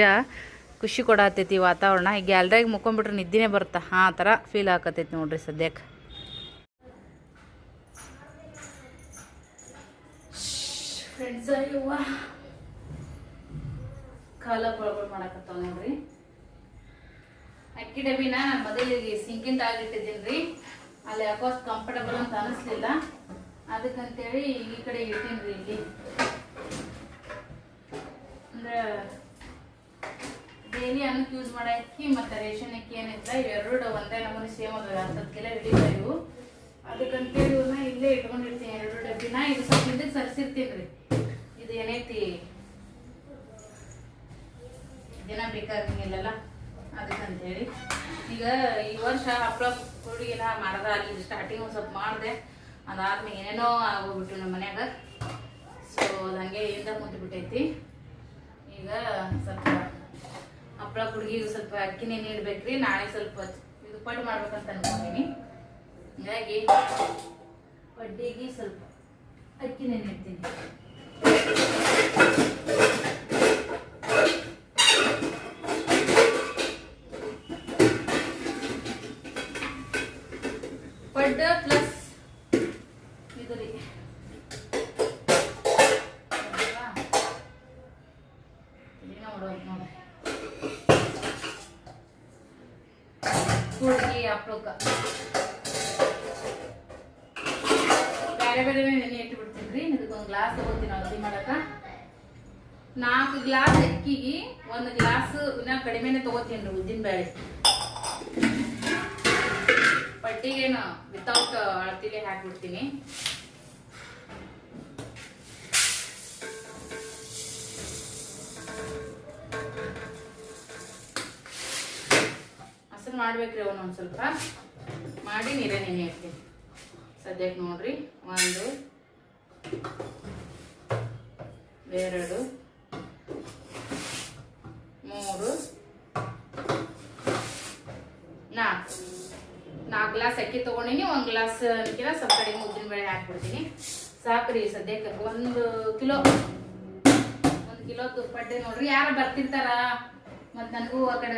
Speaker 1: ಖುಷಿ ಕೊಡತ್ತೈತಿ ವಾತಾವರಣ. ಈ ಗ್ಯಾಲ್ರಿಯಾಗ ಮುಕ್ಕೊಂಬಿಟ್ರೆ ನಿದ್ದೆನೇ ಬರುತ್ತೆ? ಆ ಥರ ಫೀಲ್ ಆಕತೈತಿ ನೋಡ್ರಿ ಸದ್ಯಕ್ಕೆ ಫ್ರೆಂಡ್ಸ್ ಅಯ್ಯವ್ವ. ಕಾಲ ಬಳಗಳು ಮಾಡಕತ್ತಾವ ನೋಡ್ರಿ. ಅಕ್ಕಿ ಡಬ್ಬಿನ ನಾನು ಮೊದಲಿಗೆ ಸಿಂಕಿನ ಇಟ್ಟಿದ್ದೀನಿ ರೀ ಅಲ್ಲಿ ಯಾಕೋ ಕಂಫರ್ಟಬಲ್ ಅಂತ ಅನಿಸ್ಲಿಲ್ಲ. ಅದಕ್ಕಂತೇಳಿ ಈ ಕಡೆ ಇಟ್ಟೀನಿ ರೀ ಇಲ್ಲಿ. ಅಂದ್ರೆ ಡೈಲಿ ಅನ್ನಕ್ಕೆ ಯೂಸ್ ಮಾಡೋ ಅಕ್ಕಿ ಮತ್ತು ರೇಷನ್ ಅಕ್ಕಿ ಏನಿಲ್ಲ ಎರಡು ಒಂದೇ ನಮೂನಿ ಸೇಮ್ ಅದಾವೆ. ಹತ್ತತ್ತು ಕಿಲೋ ಹಿಡಿತಾವೆ ಇವು. ಅದಕ್ಕಂತೇಳಿ ಇವನ್ನ ಇಲ್ಲೇ ಇಟ್ಕೊಂಡಿರ್ತೀನಿ, ಎರಡು ಡಬ್ಬಿನ. ಇದು ಸ್ವಲ್ಪ ಹಿಂದಕ್ಕೆ ಸರಿಸಿರ್ತೀನಿ ರೀ ಇದು ಏನೈತಿ ದಿನ ಬೇಕಾಗಿಲ್ಲಲ್ಲ ಅದಕ್ಕಂತೇಳಿ ಈಗ ಈ ವರ್ಷ ಹಪ್ಪಳ ಎಲ್ಲ ಮಾಡದ, ಅಲ್ಲಿ ಸ್ಟಾರ್ಟಿಂಗ್ ಒಂದು ಸ್ವಲ್ಪ ಮಾಡಿದೆ. ಅದಾದ್ಮೇಲೆ ಏನೇನೋ ಆಗೋಗ್ಬಿಟ್ಟು ನಮ್ಮ ಮನ್ಯಾಗ. ಸೊ ಅದು ಹಂಗೆ ಇಂದ ಕುಂತ್ಬಿಟ್ಟೈತಿ ಈಗ ಸ್ವಲ್ಪ ಹಪ್ಪಳ ಹುಡುಗಿಗೆ ಸ್ವಲ್ಪ ಅಕ್ಕಿ ನೆನೆ ಇಡ್ಬೇಕ್ರಿ ನಾಳೆ ಸ್ವಲ್ಪ ಇದು ಪಡ್ಡು ಮಾಡ್ಬೇಕಂತ ಅನ್ಕೊಂಡಿನಿ. ಹೀಗಾಗಿ ಪಡ್ಡಿಗೆ ಸ್ವಲ್ಪ ಅಕ್ಕಿ ನೆನೆ ಇಡ್ತೀನಿ ಕಡಿಮೆನೆ ಉದ್ದಿನ ಬೇಳೆ. ಪಟ್ಟಿಗೆನ ವಿತೌಟ್ ಅಳತಿಗೆ ಹಾಕ್ಬಿಡ್ತೀನಿ. ಹಸರು ಮಾಡ್ಬೇಕ್ರಿ ಅವನು ಒಂದು ಸ್ವಲ್ಪ. ಮಾಡಿ ನೀರೇ ನೆನೆ ಹಾಕ್ತೀನಿ ಸದ್ಯಕ್ಕೆ ನೋಡ್ರಿ. ಒಂದು, ಎರಡು ಮೂರು ನಾಲ್ಕು ನಾಲ್ಕು ಗ್ಲಾಸ್ ಅಕ್ಕಿ ತೊಗೊಂಡಿನಿ, ಒಂದು ಗ್ಲಾಸ್ ಅಕ್ಕಿನ ಸ್ವಲ್ಪ ಕಡಿಮೆ ಉದ್ದಿನ ಬೇಳೆ ಹಾಕ್ಬಿಡ್ತೀನಿ. ಸಾಕ್ರಿ ಸದ್ಯಕ್ಕೆ, ಒಂದು ಕಿಲೋ ಒಂದು ಕಿಲೋ ತುಪ್ಪಟ್ಟೆ ನೋಡ್ರಿ, ಯಾರು ಬರ್ತಿರ್ತಾರ? ಮತ್ತು ನನಗೂ ಆ ಕಡೆ,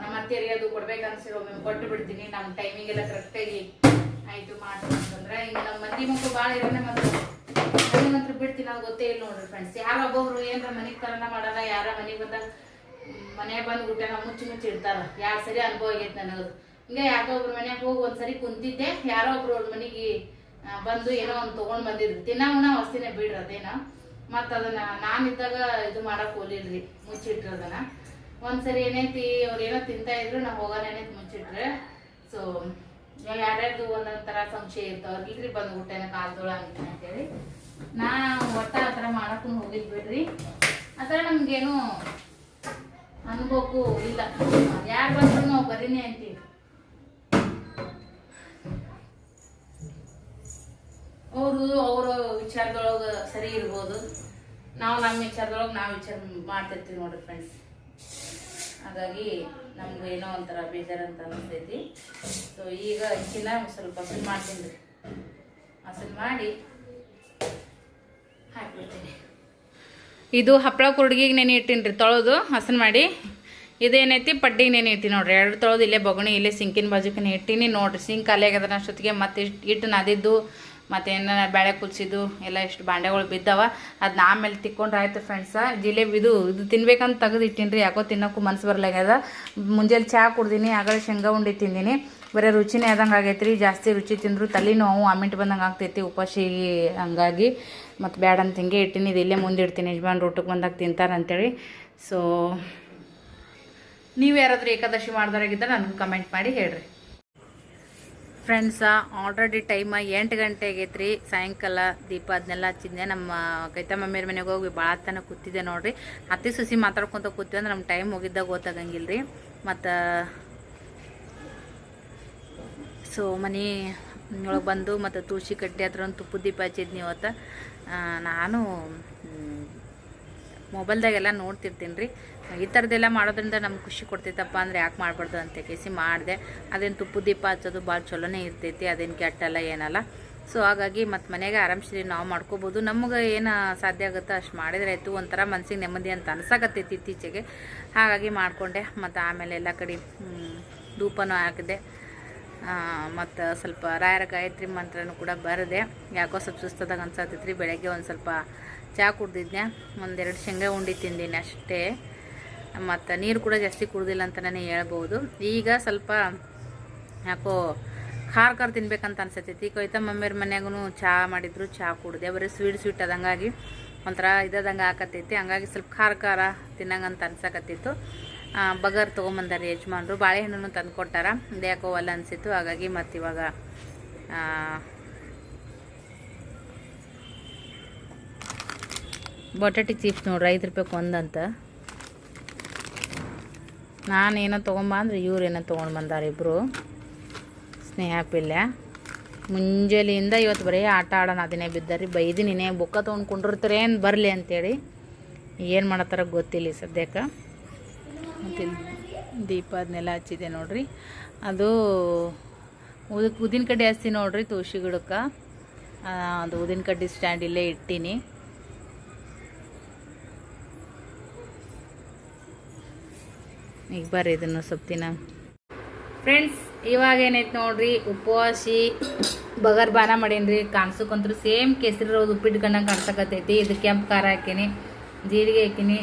Speaker 1: ನಮ್ಮ ಅತ್ತೆಯರಿಗೆ ಅದು ಕೊಡ್ಬೇಕು ಅನ್ಸಿರೋ ಒಮ್ಮೆ ಕೊಟ್ಟು ಬಿಡ್ತೀನಿ ನಮ್ಮ ಟೈಮಿಗೆಲ್ಲ ಕರೆಕ್ಟಾಗಿ ಆಯಿತು ಆಯ್ತು ಅಂತಂದ್ರೆ ಈಗ ನಮ್ಮ ಮಂದಿ ಮಕ್ಕಳು ಭಾಳ ಇರೋನೆ ಮತ್ತು ಮಾತ್ರ ಬಿಡ್ತೀನಿ ಅದು ಗೊತ್ತೇ ಇಲ್ಲ ನೋಡ್ರಿ ಫ್ರೆಂಡ್ಸ್ ಯಾರ ಒಬ್ಬೊಬ್ರು ಏನಾರ ಮನೆಗೆ ತರನ ಮಾಡಲ್ಲ, ಯಾರ ಮನೆಗೆ ಬಂದಾಗ ಮನೆ ಬಂದು ಊಟನ ಮುಚ್ಚಿ ಮುಚ್ಚಿ ಇಡ್ತಾರ. ಯಾರು ಸರಿ ಅನುಭವ ಆಗೈತೆ ನನಗೆ ಹಿಂಗೆ ಯಾಕೋ ಒಬ್ರ ಮನ್ಯಾಗ ಹೋಗಿ ಒಂದ್ಸರಿ ಕುಂತಿದ್ದೆ, ಯಾರೋ ಒಬ್ರು ಅವ್ರ ಮನೆಗೆ ಬಂದು ಏನೋ ಒಂದು ತಗೊಂಡ್ ಬಂದಿದ್ರು. ತಿನ್ನ ಉಣ ವಸ್ತಿನೇ ಬಿಡ್ರಿ ಅದೇನ? ಮತ್ತ ಅದನ್ನ ನಾನಿದ್ದಾಗ ಇದು ಮಾಡಕ್ ಹೋಲಿಲ್ರಿ ಮುಚ್ಚಿಟ್ರಿ ಅದನ್ನ ಒಂದ್ಸರಿ ಏನೈತಿ, ಅವ್ರು ಏನೋ ತಿಂತಾ ಇದ್ರು ನಾ ಹೋಗೋಣ ಏನೈತಿ ಮುಚ್ಚಿಟ್ರೆ. ಸೊ ಯಾರ್ಯಾರ್ದು ಒಂದೊಂದ್ ಥರ ಸಂಶಯ ಇರ್ತಾವ ಇಲ್ರಿ ಬಂದು ಊಟನ ಕಾಲ್ದೋಳ ಅಂತ ಅಂತೇಳಿ. ನಾ ಒಟ್ಟ ಆ ಥರ ಮಾಡಕ್ಕೂ ಹೋಗಿದ್ ಬಿಡ್ರಿ. ಆ ಥರ ನಮ್ಗೇನು ಅನ್ಬೋಕು ಇಲ್ಲ. ಯಾರು ಬಂದ್ರು ನಾವು ಬರೀನಿ ಅಂತೀವಿ. ಅವರು ಅವರ ವಿಚಾರದೊಳಗೆ ಸರಿ ಇರ್ಬೋದು. ನಾವು ನಮ್ಮ ವಿಚಾರದೊಳಗೆ ನಾವು ವಿಚಾರ ಮಾಡ್ತಿರ್ತೀವಿ ನೋಡ್ರಿ ಫ್ರೆಂಡ್ಸ್ ಹಾಗಾಗಿ ನಮ್ಗೆ ಏನೋ ಒಂಥರ ಬೇಜಾರು ಅಂತ ಅನಿಸ್ತೈತಿ ಸೊ ಈಗ ಅಕ್ಕಿನ ಸ್ವಲ್ಪ ಹಸನ್ ಮಾಡ್ತೀನಿ ರೀ. ಹಸನ್ ಮಾಡಿ ಹಾಕ್ಬಿಡ್ತೀನಿ. ಇದು ಹಪ್ಪಳ ಕುಡ್ಗಿಗೆ ನೆನೆ ಇಟ್ಟೀನಿ ರೀ, ತೊಳೆದು ಹಸನ್ ಮಾಡಿ. ಇದೇನೈತಿ, ಪಡ್ಡಿಗೆ ನೆನೆ ಇಟ್ಟಿನಿ ನೋಡ್ರಿ. ಎರಡು ತೊಳೆದು ಇಲ್ಲೇ ಬೊಗಣಿ, ಇಲ್ಲೇ ಸಿಂಕಿನ ಬಾಜುಕಿನ ಇಟ್ಟೀನಿ ನೋಡ್ರಿ. ಸಿಂಕ್ ಖಾಲಿ ಆಗ್ಯದ ಅಷ್ಟೊತ್ತಿಗೆ ಮತ್ತೆ ಇಷ್ಟು ಇಟ್ಟು ನಾದಿದ್ದು ಮತ್ತು ಏನ ಬೇಳೆ ಕುದಿಸಿದ್ದು ಎಲ್ಲ ಎಷ್ಟು ಬಾಂಡೆಗಳು ಬಿದ್ದಾವ ಅದನ್ನ ಆಮೇಲೆ ತಿಕ್ಕೊಂಡ್ರೆ ಆಯ್ತು ಫ್ರೆಂಡ್ಸ ಜಿಲೇಬಿ ಇದು ಇದು ತಿನ್ಬೇಕಂತ ತೆಗೆದು ಇಟ್ಟಿನಿ ರೀ ಯಾಕೋ ತಿನ್ನೋಕ್ಕೂ ಮನ್ಸು ಬರಲಾಗ್ಯದ ಮುಂಜಾನೆ ಚಹಾ ಕುಡ್ದೀನಿ, ಆಗಲೇ ಶೇಂಗಾ ಉಂಡಿ ತಿಂದೀನಿ. ಬರೀ ರುಚಿನೇ ಆದಂಗೆ ಆಗೈತೆ ರೀ ಜಾಸ್ತಿ ರುಚಿ ತಿಂದ್ರು ತಲೆನೋವು ಅಮಿಟ್ ಬಂದಂಗೆ ಆಗ್ತೈತಿ ಉಪಾಸಿ ಹಂಗಾಗಿ. ಮತ್ತು ಬ್ಯಾಡ ಅಂತ ಹಿಂಗೆ ಇಟ್ಟಿನಿ, ಇದು ಇಲ್ಲೇ ಮುಂದೆ ಇಡ್ತೀನಿ, ಯಜಮಾನ್ರು ಊಟಕ್ಕೆ ಬಂದಾಗ ತಿಂತಾರೆ ಅಂತೇಳಿ. ಸೊ ನೀವು ಯಾರಾದರೂ ಏಕಾದಶಿ ಮಾಡ್ದಾರಾಗಿದ್ದರೆ ನನಗೆ ಕಮೆಂಟ್ ಮಾಡಿ ಹೇಳ್ರಿ. ಫ್ರೆಂಡ್ಸ ಆಲ್ರೆಡಿ ಟೈಮ ಎಂಟು ಗಂಟೆ ಆಗೈತೆ ರೀ ಸಾಯಂಕಾಲ ದೀಪ ಅದನ್ನೆಲ್ಲ ಹಚ್ಚಿದ್ದೆ ನಮ್ಮ ಕೈತ ಮಮ್ಮಿಯರ ಮನೆಗೆ ಹೋಗಿ ಭಾಳ ತನ ಕೂತಿದ್ದೆ ನೋಡ್ರಿ. ಅತ್ತೆ ಸುಸಿ ಮಾತಾಡ್ಕೊತ ಕೂತೀವಿ ಅಂದ್ರೆ ನಮ್ಮ ಟೈಮ್ ಹೋಗಿದ್ದಾಗ ಗೊತ್ತಾಗಂಗಿಲ್ಲ ರೀ ಮತ್ತು ಸೊ ಮನೆ ಒಳಗೆ ಬಂದು ಮತ್ತು ತುಳಸಿ ಕಟ್ಟಿ ಹತ್ರ ಒಂದು ತುಪ್ಪದ ದೀಪ ಹಚ್ಚಿದ್ನಿ ಇವತ್ತು. ನಾನು ಮೊಬೈಲ್ದಾಗೆಲ್ಲ ನೋಡ್ತಿರ್ತೀನಿ ರೀ ಈ ಥರದ್ದೆಲ್ಲ ಮಾಡೋದ್ರಿಂದ ನಮ್ಗೆ ಖುಷಿ ಕೊಡ್ತೈತಪ್ಪ ಅಂದರೆ ಯಾಕೆ ಮಾಡಬಾರ್ದು ಅಂತ ಕೇಸಿ ಮಾಡಿದೆ. ಅದೇನು ತುಪ್ಪದ ದೀಪ ಹಚ್ಚೋದು ಭಾಳ ಚಲೋನೇ ಇರ್ತೈತಿ, ಅದೇನು ಕೆಟ್ಟಲ್ಲ ಏನಲ್ಲ. ಸೊ ಹಾಗಾಗಿ ಮತ್ತು ಮನೆಗೆ ಆರಾಮ್ಸಲಿ ನಾವು ಮಾಡ್ಕೋಬೋದು. ನಮಗೆ ಏನು ಸಾಧ್ಯ ಆಗುತ್ತೋ ಅಷ್ಟು ಮಾಡಿದ್ರೆ ಆಯಿತು, ಒಂಥರ ಮನ್ಸಿಗೆ ನೆಮ್ಮದಿ ಅಂತ ಅನ್ಸಕತ್ತೈತಿ ಇತ್ತೀಚೆಗೆ. ಹಾಗಾಗಿ ಮಾಡಿಕೊಂಡೆ. ಮತ್ತು ಆಮೇಲೆ ಎಲ್ಲ ಕಡೆ ಧೂಪನೂ ಹಾಕಿದೆ. ಮತ್ತು ಸ್ವಲ್ಪ ರಾಯರ ಗಾಯತ್ರಿ ಮಂತ್ರನೂ ಕೂಡ ಬರದೆ. ಯಾಕೋ ಸ್ವಲ್ಪ ಸುಸ್ತದಾಗ ಅನ್ಸತ್ತೈತ್ರಿ ಬೆಳಗ್ಗೆ ಒಂದು ಸ್ವಲ್ಪ ಚಹಾ ಕುಡ್ದಿದ್ದೆ ಒಂದೆರಡು ಶೇಂಗಾ ಉಂಡಿ ತಿಂದಿನಿ ಅಷ್ಟೇ. ಮತ್ತು ನೀರು ಕೂಡ ಜಾಸ್ತಿ ಕುಡ್ದಿಲ್ಲ ಅಂತಲೇ ಹೇಳ್ಬೋದು. ಈಗ ಸ್ವಲ್ಪ ಯಾಕೋ ಖಾರ ಖಾರ ತಿನ್ಬೇಕಂತ ಅನ್ಸತೈತಿ. ಕೊಯ್ತಾ ಮಮ್ಮಿಯವ್ರ ಮನೆಯಾಗೂ ಚಹಾ ಮಾಡಿದ್ರು ಚಹಾ ಕುಡ್ದೆ. ಬರೀ ಸ್ವೀಟ್ ಸ್ವೀಟ್ ಅದಂಗಾಗಿ ಒಂಥರ ಇದಾದಂಗೆ ಹಾಕತ್ತೈತಿ ಹಂಗಾಗಿ ಸ್ವಲ್ಪ ಖಾರ ಖಾರ ತಿನ್ನಂಗಂತ ಅನ್ಸಕತ್ತಿತ್ತು. ಬಗರ್ ತೊಗೊಂಬಂದಾರೆ ಯಜಮಾನ್ರು. ಬಾಳೆಹಣ್ಣು ತಂದು ಕೊಟ್ಟಾರ ಯಾಕೋ ಒಲ್ಲ ಅನಿಸಿತ್ತು. ಹಾಗಾಗಿ ಮತ್ತು ಇವಾಗ ಬಟಾಟಿ ಚಿಪ್ಸ್ ನೋಡ್ರಿ, ಐದು ರೂಪಾಯಿಗೆ ಒಂದಂತ. ನಾನೇನೋ ತೊಗೊಂಬ ಅಂದ್ರೆ ಇವ್ರು ಏನೋ ತೊಗೊಂಡು ಬಂದಾರೆ ಇಬ್ಬರು ಸ್ನೇಹ ಪಿಲ್ಯ ಮುಂಜಾನೆಯಿಂದ ಇವತ್ತು ಬರೀ ಆಟ ಆಡೋಣ, ಅದನ್ನೇ ಬಿದ್ದಾರಿ ಬೈದಿ ನೀನೇ ಬುಕ್ಕ ತೊಗೊಂಡು ಕುಂಡಿರ್ತಾರೆ ಏನು ಬರಲಿ ಅಂತೇಳಿ. ಏನು ಮಾಡತ್ತಾರ ಗೊತ್ತಿಲ್ಲ ಸದ್ಯಕ್ಕೆ. ಮತ್ತು ದೀಪ ಅದನ್ನೆಲ್ಲ ಹಚ್ಚಿದೆ ನೋಡ್ರಿ. ಅದು ಉದ್ ಉದಿನ ಕಡ್ಡಿ ಹಚ್ತೀನಿ ನೋಡ್ರಿ ತುಳಸಿ ಗಿಡಕ್ಕೆ. ಅದು ಉದಿನ ಕಡ್ಡಿ ಸ್ಟ್ಯಾಂಡ್ ಇಲ್ಲೇ ಇಟ್ಟೀನಿ. ಈಗ ಬರ್ರಿ ಇದನ್ನು ಸ್ವಲ್ಪ ದಿನ ಫ್ರೆಂಡ್ಸ್ ಇವಾಗ ಏನೈತೆ ನೋಡ್ರಿ, ಉಪವಾಸಿ, ಬಗರ್ ಬಾನ ಮಾಡೀನಿ ಕಾಣಿಸ್ಕೊಂತರು ಸೇಮ್ ಕೇಸರಿ ರೋದು ಉಪ್ಪಿಟ್ಟು ಕಂಡಂಗೆ ಕಾಣ್ಸಕತ್ತೈತಿ. ಇದು ಕೆಂಪು ಖಾರ ಹಾಕೀನಿ, ಜೀರಿಗೆ ಹಾಕಿನಿ,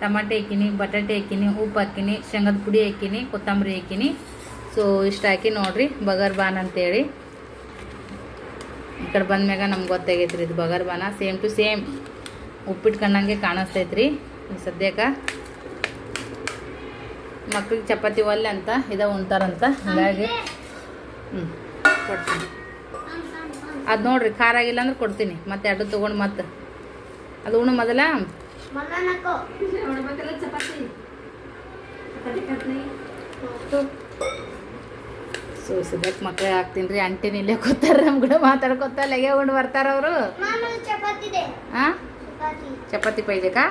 Speaker 1: ಟಮಾಟೆ ಹಾಕಿನಿ, ಬಟಾಟೆ ಹಾಕಿನಿ, ಉಪ್ಪು ಹಾಕಿನಿ, ಶೇಂಗದ ಪುಡಿ ಹಾಕಿನಿ, ಕೊತ್ತಂಬರಿ ಹಾಕಿನಿ. ಸೊ ಇಷ್ಟು ಹಾಕಿ ನೋಡ್ರಿ, ಬಗರ್ ಬಾನ್ ಅಂತೇಳಿ. ಈ ಕಡೆ ಬಂದ್ಮ್ಯಾಗ ನಮ್ಗೆ ಗೊತ್ತಾಗೈತ್ರಿ ಇದು ಬಗರ್ ಬಾನ. ಸೇಮ್ ಟು ಸೇಮ್ ಉಪ್ಪಿಟ್ಟು ಕಂಡಂಗೆ ಕಾಣಿಸ್ತೈತ್ರಿ. ಸದ್ಯಕ್ಕೆ ಮಕ್ಳಿಗೆ ಚಪಾತಿ ಒಲ್ಲೆ ಅಂತ ಇದ ಉಣ್ತಾರಂತ. ಹಾಗಾಗಿ ಹ್ಞೂ ಕೊಡ್ತೀನಿ. ಅದು ನೋಡ್ರಿ ಖಾರ ಆಗಿಲ್ಲ ಅಂದ್ರೆ ಕೊಡ್ತೀನಿ. ಮತ್ತೆ ಎರಡು ತೊಗೊಂಡು ಮತ್ತೆ. ಅದು ಉಣ್ಣು ಮೊದಲ. ಸೊ ಸದ್ಯಕ್ಕೆ ಮಕ್ಳಿಗೆ ಹಾಕ್ತೀನಿ ರೀ. ಅಂಟಿನ ಇಲ್ಲೇ ಕೂತಾರ ನಮ್ಮ ಕೂಡ ಮಾತಾಡ್ಕೊತ ಲೆಗೆ ಉಂಡು ಬರ್ತಾರ ಅವರು.
Speaker 2: ನಾನು ಚಪಾತಿ ಇದೆ
Speaker 1: ಹಾಂ
Speaker 2: ಚಪಾತಿ.
Speaker 1: ಚಪಾತಿ ಪೈದೆಕಾ?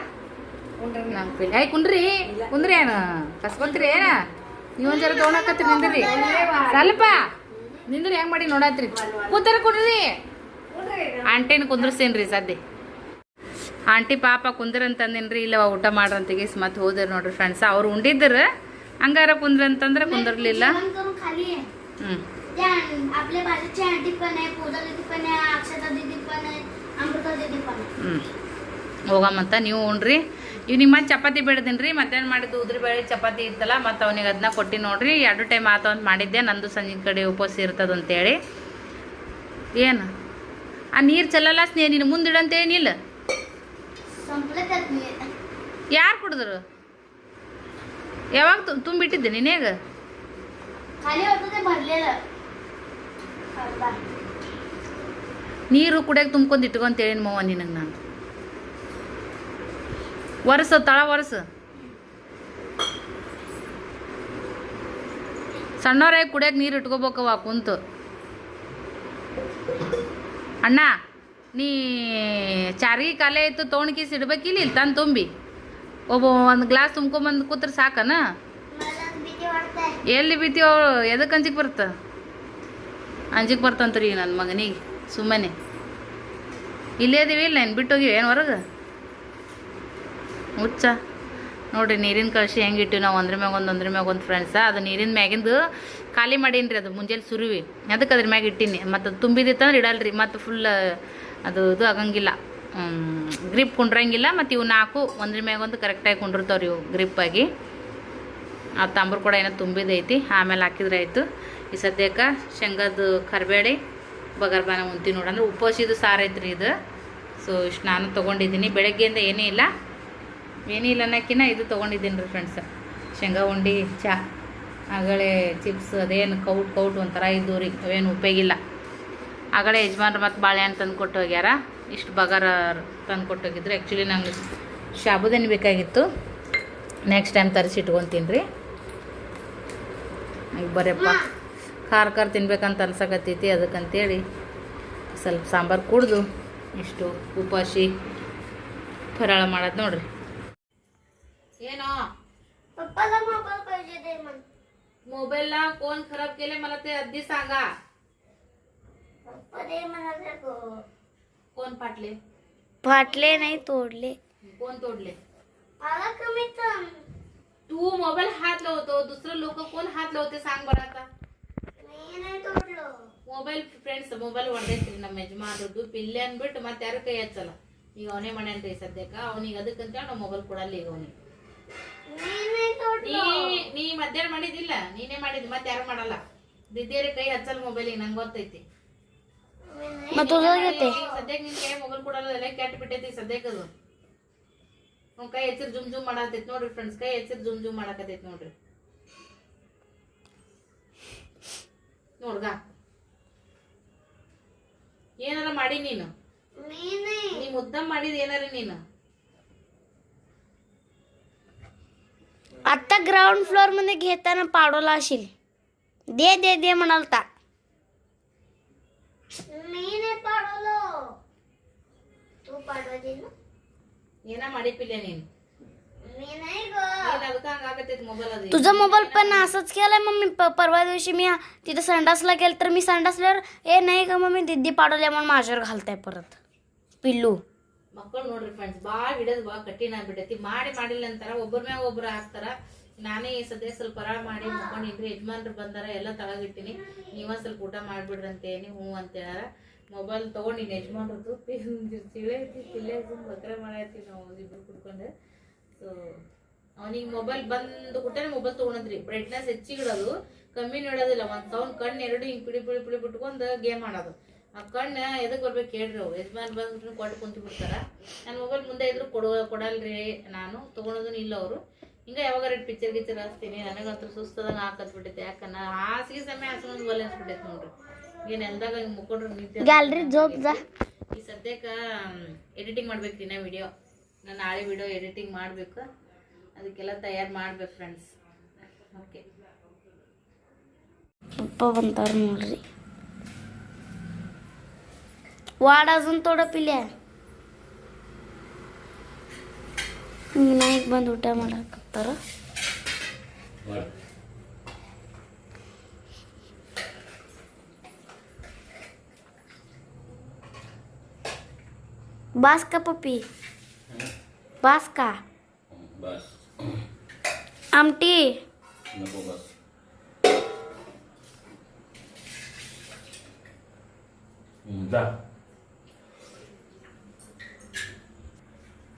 Speaker 1: ನಂಗೆ ಪಿಲ್ ಆಯ್ ಕುಂಡ್ರಿ ಕುಂದ್ರಿ ಏನು ಕಸ್ಕೊಂತೀರಿ ಏನ ನೀವೊಂದು ಜರ ತೊಗೊಳಕತ್ರಿ ನಿಂದ್ರಿ ಸ್ವಲ್ಪ ನಿಂದ್ರಿ ಹೆಂಗ್ ಮಾಡಿ ನೋಡತ್ರಿ ಕೂತಾರ ಕುಂಡ್ರಿ ಆಂಟಿನ ಕುಂದ್ರಸ್ತೇನ್ರಿ ಸದ್ಯ ಆಂಟಿ ಪಾಪ ಕುಂದ್ರಂತಂದೇನ್ರಿ ಇಲ್ಲ ಊಟ ಮಾಡ್ರಂತಿಗೆ ಮತ್ತೆ ಹೋದ್ರ ನೋಡ್ರಿ ಫ್ರೆಂಡ್ಸ್ ಅವ್ರು ಉಂಡಿದ್ರು ಹಂಗಾರ ಕುಂದ್ರಂತಂದ್ರೆ ಕುಂದಿರ್ಲಿಲ್ಲ
Speaker 2: जेवण करून खाली आहे
Speaker 1: ಹ್ಞೂ
Speaker 2: त्या आपल्या बाजूची आंटी पण आहे पूजा दीदी पण आहे अक्षता दीदी पण आहे अमृता दीदी पण आहे
Speaker 1: ಹ್ಞೂ ಹೋಗಮ್ಮಂತ ನೀವು ಉಣ್ರಿ ಇವ್ ನಿಮ್ಮ ಚಪಾತಿ ಬಿಡ್ದೀನಿ ರೀ ಮಧ್ಯಾಹ್ನ ಮಾಡಿದ್ದು ಉದ್ರಿ ಬೇಳೆ ಚಪಾತಿ ಇತ್ತಲ್ಲ, ಮತ್ತು ಅವನಿಗೆ ಅದನ್ನ ಕೊಟ್ಟಿ ನೋಡ್ರಿ. ಎರಡು ಟೈಮ್ ಆತ ಅಂತ ಮಾಡಿದ್ದೆ. ನಂದು ಸಂಜೆ ಕಡೆ ಉಪವಾಸ ಇರ್ತದಂತೇಳಿ. ಏನು? ಆ ನೀರು ಚೆಲ್ಲಲ್ಲ ಸ್ನೇಹ, ನೀನು
Speaker 2: ಮುಂದಿಡಂತೇನಿಲ್ಲ
Speaker 1: ಯಾರು ಕುಡಿದ್ರು? ಯಾವಾಗ ತುಂಬಿಟ್ಟಿದ್ದೆ ನಿನಗ ನೀರು ಕುಡಿಯೋಕೆ ತುಂಬ್ಕೊಂಡು ಇಟ್ಕೊಂತೇಳಿ ಮವ್ವ ನಿನಗೆ ನಾನು. ಒರೆಸ, ತಳ ಒರೆಸು. ಸಣ್ಣವರಾಗಿ ಕುಡಿಯೋಕೆ ನೀರು ಇಟ್ಕೋಬೇಕವ ಕುಂತು. ಅಣ್ಣ, ನೀ ಚಾರಿಗೆ ಕಾಲೇ ಇತ್ತು ತೊಗೊಂಡ್ಕೀಸ್ ಇಡ್ಬೇಕಿಲ್ಲ, ಇಲ್ಲಿ ತಂದು ತುಂಬಿ. ಒಬ್ಬ ಒಂದು ಗ್ಲಾಸ್ ತುಂಬ್ಕೊಂಬಂದು ಕೂತ್ರೆ ಸಾಕನ? ಎಲ್ಲಿ ಬೀತೀವ ಎದಕ್ಕೆ ಅಂಜಿಕ್ ಬರ್ತ? ಅಂಜಿಕ್ ಬರ್ತಂತ್ರಿ ನನ್ನ ಮಗನಿಗೆ, ಸುಮ್ಮನೆ. ಇಲ್ಲೇ ಅದೀವಿ ಇಲ್ಲ ಏನು ಬಿಟ್ಟೋಗಿವಿ ಏನು ಹೊರಗೆ? ಹುಚ್ಚ ನೋಡಿರಿ, ನೀರಿನ ಕಳಶಿ ಹೆಂಗೆ ನಾವು ಒಂದ್ರ ಮ್ಯಾಗ ಒಂದು, ಒಂದ್ರ ಮ್ಯಾಗ ಒಂದು ಫ್ರೆಂಡ್ಸ ಅದು ನೀರಿನ ಮ್ಯಾಗಿಂದು ಖಾಲಿ ಮಾಡೀನಿ ಅದು ಮುಂಜಾನೆ ಸುರುವಿ. ಅದಕ್ಕೆ ಅದ್ರ ಮ್ಯಾಗ ಇಟ್ಟೀನಿ. ಮತ್ತು ಅದು ತುಂಬಿದಿತ್ತಂದ್ರೆ ಇಡಲ್ರಿ. ಮತ್ತು ಫುಲ್ ಅದು ಇದು ಆಗಂಗಿಲ್ಲ. ಗ್ರಿಪ್ ಕುಂಡ್ರಂಗಿಲ್ಲ. ಮತ್ತು ಇವು ನಾಲ್ಕು ಒಂದ್ರ ಮ್ಯಾಗ ಒಂದು ಕರೆಕ್ಟಾಗಿ ಕುಂಡಿರ್ತಾವ್ರಿ ಇವು ಗ್ರಿಪ್ಪಾಗಿ ಆ ತಾಂಬ್ರ ಕೂಡ ಏನೋ ತುಂಬಿದೈತಿ. ಆಮೇಲೆ ಹಾಕಿದ್ರೆ ಆಯಿತು. ಈ ಸದ್ಯಕ್ಕೆ ಶೇಂಗದ್ದು ಕರಿಬೇಳೆ, ಬಗರ್ಬಾನ ಉಂತಿ ನೋಡಂದ್ರೆ ಉಪವಾಸಿದು ಸಾರು ಐತ್ರಿ ಇದು. ಸೊ ಇಷ್ಟು ನಾನು ತೊಗೊಂಡಿದ್ದೀನಿ. ಬೆಳಗ್ಗೆಯಿಂದ ಏನೇ ಇಲ್ಲ. ಏನೇ ಇಲ್ಲ ಅನ್ನೋಕ್ಕಿಂತ ಇದು ತೊಗೊಂಡಿದ್ದೀನಿ ರೀ ಫ್ರೆಂಡ್ಸ್ ಶೇಂಗಾ ಉಂಡಿ, ಚಾ ಆಗಳೇ ಚಿಪ್ಸ್ ಅದೇನು ಕೌಟ್ ಕೌಟ್ ಒಂಥರ ಇದ್ದು ರೀ, ಅವೇನು ಉಪಯೋಗಿಲ್ಲ ಆಗಳೇ ಯಜಮಾನ್ರು ಮತ್ತು ಬಾಳೆಹಣ್ಣು ತಂದು ಕೊಟ್ಟು ಹೋಗ್ಯಾರ. ಇಷ್ಟು ಬಗಾರ ತಂದು ಕೊಟ್ಟು ಹೋಗಿದ್ರು. ಆ್ಯಕ್ಚುಲಿ ನಂಗೆ ಶಾಬುದೇನು ಬೇಕಾಗಿತ್ತು. ನೆಕ್ಸ್ಟ್ ಟೈಮ್ ತರಿಸಿ ಇಟ್ಕೊತೀನಿ ರೀ. ಈಗ ಬರಪ್ಪ ಖಾರ ಖಾರ ತಿನ್ಬೇಕಂತ ಅನ್ಸಕತ್ತೈತಿ ಅದಕ್ಕಂತೇಳಿ ಸ್ವಲ್ಪ ಸಾಂಬಾರು ಕುಡ್ದು ಇಷ್ಟು ಉಪಾಸಿ ಫರಾಳ ಮಾಡೋದು ನೋಡ್ರಿ. ಏನೋ
Speaker 2: पप्पाला मोबाईल पाहिजे ते म्हण
Speaker 1: मोबाईलला कोण खराब केले मला ते अगदी सांगा
Speaker 2: पप्पा ते म्हणाले को
Speaker 1: कोण फाटले
Speaker 2: फाटले नाही तोडले
Speaker 1: कोण तोडले
Speaker 2: मला कमी तर
Speaker 1: तू मोबाईल हात लावतो दुसरं लोक कोण हात लावते सांग बरं आता
Speaker 2: मी नाही तोडलो
Speaker 1: ಮೊಬೈಲ್ ಫ್ರೆಂಡ್ಸ್ ಮೊಬೈಲ್ ಹೊಡೆದೈತ್ರಿ ನಮ್ಮ ಯಜಮಾನ್ರದ್ದು ಪಿಲ್ಲೆ ಅಂದ್ಬಿಟ್ಟು ಮತ್ತೆ ಯಾರು ಕೈ ಹಚ್ಚಲ್ಲ ಈಗ ಅವನೇ ಮಾಡ್ಯಾನ್ರಿ ಸದ್ಯಕ್ಕ ಅವನಿಗೆ ಅದಕ್ಕಂತ ನಾವು ಮೊಬೈಲ್ ಕೊಡಲ್ಲ ಈಗ ಅವನಿಗೆ
Speaker 2: मी नाही
Speaker 1: ನೀ ನೀ ಮಧ್ಯಾಹ್ನ ಮಾಡಿದಿಲ್ಲ ನೀನೇ ಮಾಡಿದ್ ಮತ್ತೆ ಯಾರು ಮಾಡಲ್ಲ. ದಿದ್ದೇರಿ ಕೈ ಹಚ್ಚಲ್ ಮೊಬೈಲ್ ನಂಗೆ ಗೊತ್ತೈತಿ. ಮತ್ತೆ ಸದ್ಯಕ್ಕೆ ನಿನ್ ಕೈ ಮೊಬೈಲ್ ಕೊಡಲ್ಲ ಕೆಟ್ಟ ಬಿಟ್ಟೈತಿ ಸದ್ಯಕ್ಕೆ ಅದು. ಅವ್ನ ಕೈ ಎಚ್ಚರ್ ಜುಮ್ ಜುಮ್ ಮಾಡತೈತಿ ನೋಡ್ರಿ ಫ್ರೆಂಡ್ಸ್ ಕೈ ಎಚ್ಚರ್ ಜುಮ್ ಜುಮ್ ಮಾಡಕತೈತಿ ನೋಡ್ರಿ. ನೋಡ್ಗ ಏನಾರ ಮಾಡಿ ನೀನು. ನೀ ಮುದ್ದಂ ಮಾಡಿದ ಏನಾರ ನೀನು?
Speaker 2: आत्ता ग्राउंड फ्लोअरमध्ये घेताना पाडवला असेल दे दे दे म्हणाल ता. मी नाही तू मी नाही गं. तुझा मोबाईल पण असंच केलाय मम्मी. प- परवा दिवशी मी तिथे संडासला गेल तर मी संडासल्यावर ए नाही का मम्मी दिदी पाडवल्या म्हणून माझ्यावर घालताय परत. पिल्लू.
Speaker 1: ಮಕ್ಕಳು ನೋಡ್ರಿ ಫ್ರೆಂಡ್ಸ್ ಭಾಳ ಹಿಡಿಯೋದು ಭಾಳ ಕಠಿಣ ಆಗ್ಬಿಟ್ಟೈತಿ. ಮಾಡಿ ಮಾಡಿಲ್ಲ ಅಂತಾರ, ಒಬ್ಬರ ಮ್ಯಾಗ ಒಬ್ರು ಹಾಕ್ತಾರ. ನಾನೇ ಸದ್ಯ ಸ್ವಲ್ಪ ಪರಾಳ ಮಾಡಿ ಮಕ್ಕೊಂಡಿದ್ರಿ ಯಜಮಾನ್ರು ಬಂದಾರ, ಎಲ್ಲ ತಳಗಿಟ್ಟಿನಿ. ನೀವ ಸ್ವಲ್ಪ ಊಟ ಮಾಡ್ಬಿಡ್ರಿ ಅಂತ ಹೇಳಿ, ಹ್ಞೂ ಅಂತ ಹೇಳಾರ ಮೊಬೈಲ್ ತಗೊಂಡಿನಿ ಯಜಮಾನ್ರದ್ದು ತಿಳೇ ತಿಳೇ ಬಕ್ರ ಮಾಡತ್ತೀವಿ ನಾವು ಇಬ್ರು ಕುಡ್ಕೊಂಡು. ಸೊ ಅವನಿಗೆ ಮೊಬೈಲ್ ಬಂದು ಕೂಟನೆ ಮೊಬೈಲ್ ತೊಗೊಂಡ್ರಿ ಬ್ರೈಟ್ನೆಸ್ ಹೆಚ್ಚಿಗಿಡೋದು ಕಮ್ಮಿನೂ ಇಡೋದಿಲ್ಲ. ಒಂದು ಸೌಂಡ್ ಕಣ್ಣು ಎರಡು ಹಿಂಗೆ ಪಿಡಿ ಪಿಡಿ ಪಿಡಿ ಬಿಟ್ಕೊಂಡು ಗೇಮ್ ಆಡೋದು. ಆ ಕಣ್ಣು ಎದಕ್ಕೆ ಬರ್ಬೇಕು ಕೇಳ್ರಿ ಅವು ಯಜಮಾನ್ ಬಂದ್ಬಿಟ್ಟು ಕೊಟ್ಟು ಕುಂತು ಬಿಡ್ತಾರ. ನನ್ನ ಮೊಬೈಲ್ ಮುಂದೆ ಇದ್ರು ಕೊಡ ಕೊಡಲ್ರಿ ನಾನು ತೊಗೊಳೋದನ್ನು ಇಲ್ಲ ಅವರು. ಹಿಂಗೆ ಯಾವಾಗ ರೆಡ್ ಪಿಕ್ಚರ್ ಗಿಚ್ಚರ್ ಹಾಸ್ತೀನಿ ನನಗಂತೂ ಸುಸ್ತದಾಗ ಹಾಕತ್ಬಿಟ್ಟೈತೆ ಯಾಕನ್ನ ಹಾಸಿಗೆ ಸಮಯ ಹಾಸ್ಕೊಂಡು ಒಲೆ ಅನ್ಸ್ಬಿಟ್ಟೈತೆ ನೋಡ್ರಿ. ಏನು ಎಲ್ದಾಗ ಹಿಂಗೆ ಮುಕ್ಕೊಂಡ್ರು ನಿಂತು ಈ ಸದ್ಯಕ್ಕೆ ಎಡಿಟಿಂಗ್ ಮಾಡ್ಬೇಕು ದಿನ ವಿಡಿಯೋ ನಾನು ನಾಳೆ ವಿಡಿಯೋ ಎಡಿಟಿಂಗ್ ಮಾಡಬೇಕು. ಅದಕ್ಕೆಲ್ಲ ತಯಾರು ಮಾಡ್ಬೇಕು ಫ್ರೆಂಡ್ಸ್ ಓಕೆ
Speaker 2: ಅಪ್ಪ ಬಂತಾರ ನೋಡ್ರಿ. वाड अजून थोडं पिल्या नाही बंद उठा मला तर. बास का पप्पी? बास का? आमटी.
Speaker 3: जा.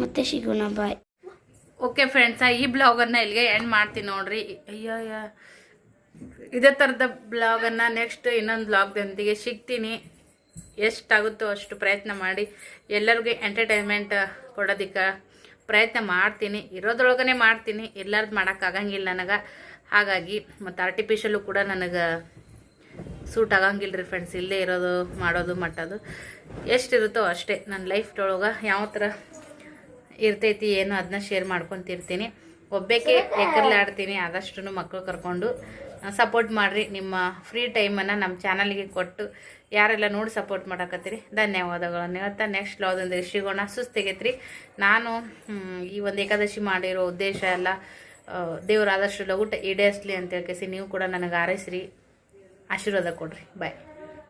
Speaker 2: ಮತ್ತೆ ಸಿಗೋಣ ಬಾಯ್
Speaker 1: ಓಕೆ ಫ್ರೆಂಡ್ಸ ಈ ಬ್ಲಾಗನ್ನು ಇಲ್ಲಿಗೆ ಎಂಡ್ ಮಾಡ್ತೀನಿ ನೋಡ್ರಿ. ಅಯ್ಯಯ್ಯ ಅಯ್ಯ. ಇದೇ ಥರದ ಬ್ಲಾಗನ್ನು ನೆಕ್ಸ್ಟ್ ಇನ್ನೊಂದು ಬ್ಲಾಗ್ದೊಂದಿಗೆ ಸಿಗ್ತೀನಿ. ಎಷ್ಟಾಗುತ್ತೋ ಅಷ್ಟು ಪ್ರಯತ್ನ ಮಾಡಿ. ಎಲ್ಲರಿಗೂ ಎಂಟರ್ಟೈನ್ಮೆಂಟ್ ಕೊಡೋದಕ್ಕೆ ಪ್ರಯತ್ನ ಮಾಡ್ತೀನಿ. ಇರೋದ್ರೊಳಗನೆ ಮಾಡ್ತೀನಿ. ಎಲ್ಲರದ್ದು ಮಾಡೋಕ್ಕಾಗಂಗಿಲ್ಲ ನನಗೆ. ಹಾಗಾಗಿ, ಮತ್ತು ಆರ್ಟಿಫಿಷಿಯಲ್ಲು ಕೂಡ ನನಗೆ ಸೂಟ್ ಆಗಂಗಿಲ್ಲ ರೀ ಫ್ರೆಂಡ್ಸ್ ಇಲ್ಲೇ ಇರೋದು, ಮಾಡೋದು, ಮಟ್ಟೋದು. ಎಷ್ಟಿರುತ್ತೋ ಅಷ್ಟೇ. ನನ್ನ ಲೈಫ್ದೊಳಗೆ ಯಾವ ಥರ ಇರ್ತೈತಿ, ಏನು ಅದನ್ನ ಶೇರ್ ಮಾಡ್ಕೊತಿರ್ತೀನಿ. ಒಬ್ಬಕ್ಕೆ ಎಕರ್ಲಿ ಆಡ್ತೀನಿ ಆದಷ್ಟು ಮಕ್ಕಳು ಕರ್ಕೊಂಡು ಸಪೋರ್ಟ್ ಮಾಡಿರಿ. ನಿಮ್ಮ ಫ್ರೀ ಟೈಮನ್ನು ನಮ್ಮ ಚಾನಲ್ಗೆ ಕೊಟ್ಟು ಯಾರೆಲ್ಲ ನೋಡಿ ಸಪೋರ್ಟ್ ಮಾಡಕತ್ತೀರಿ, ಧನ್ಯವಾದಗಳನ್ನು. ಹೇಳ್ತಾ ನೆಕ್ಸ್ಟ್ ಲಾದೊಂದಿಗೆ ಸಿಗೋಣ ಸುಸ್ತಿಗೈತ್ರಿ. ನಾನು ಈ ಒಂದು ಏಕಾದಶಿ ಮಾಡಿರೋ ಉದ್ದೇಶ ಎಲ್ಲ ದೇವ್ರು ಆದಷ್ಟು ಊಟ ಈಡೇರಿಸ್ಲಿ ಅಂತ ಹೇಳ್ಕೇಸಿ. ನೀವು ಕೂಡ ನನಗೆ ಆರೈಸ್ರಿ ಆಶೀರ್ವಾದ ಕೊಡ್ರಿ. ಬಾಯ್